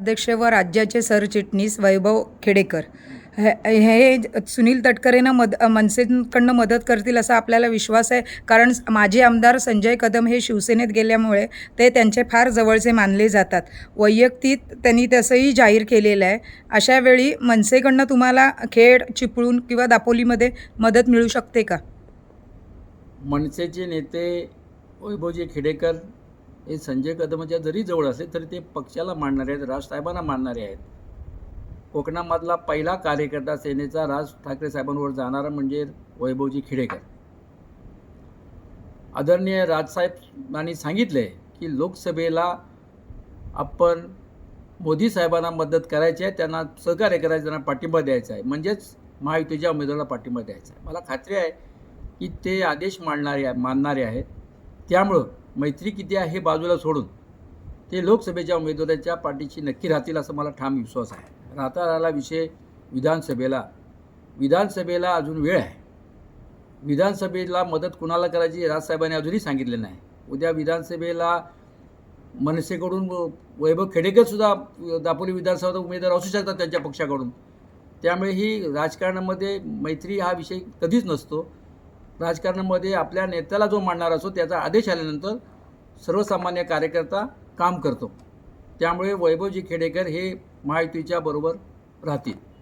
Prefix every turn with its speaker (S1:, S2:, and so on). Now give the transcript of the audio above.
S1: अध्यक्ष व राज्याचे सरचिटणीस वैभव खेडेकर. हे हे सुनील तटकरेंना मद मनसेकडनं मदत करतील असा आपल्याला विश्वास आहे. कारण माजी आमदार संजय कदम हे शिवसेनेत गेल्यामुळे ते त्यांचे फार जवळचे मानले जातात. वैयक्तिक त्यांनी तसंही जाहीर केलेलं आहे. अशा वेळी मनसेकडनं तुम्हाला खेड चिपळूण किंवा दापोलीमध्ये मदत मिळू शकते का?
S2: मनसेचे नेते वैभवजी खेडेकर हे संजय कदमच्या जरी जवळ असले तरी ते पक्षाला मानणारे आहेत राजसाहेबांना मानणारे आहेत. कोकणामधला पहिला कार्यकर्ता सेनेचा राज ठाकरे साहेबांवर जाणारा म्हणजे वैभवजी खिडेकर. आदरणीय राजसाहेबांनी सांगितलं आहे की लोकसभेला आपण मोदी साहेबांना मदत करायची आहे त्यांना सहकार्य करायचं त्यांना पाठिंबा द्यायचा आहे. म्हणजेच महायुतीच्या उमेदवाराला पाठिंबा द्यायचा आहे. मला खात्री आहे की ते आदेश मांडणारे मानणारे आहेत. त्यामुळं मैत्री किती आहे हे बाजूला सोडून ते लोकसभेच्या उमेदवाराच्या पाठीशी नक्की राहतील असं मला ठाम विश्वास आहे. राहता राहिला विषय विधानसभेला. विधानसभेला अजून वेळ आहे. विधानसभेला मदत कुणाला करायची राजसाहेबांनी अजूनही सांगितले नाही. उद्या विधानसभेला मनसेकडून वैभव खेडेकरसुद्धा दापोली विधानसभा उमेदवार असू शकतात त्यांच्या पक्षाकडून. त्यामुळे ही राजकारणामध्ये मैत्री हा विषय कधीच नसतो. राजकारणामध्ये आपल्या नेत्याला जो मांडणार असतो त्याचा आदेश आल्यानंतर सर्वसामान्य कार्यकर्ता काम करतो. त्यामुळे वैभवजी खेडेकर हे महायुतीच्या बरोबर राहतील.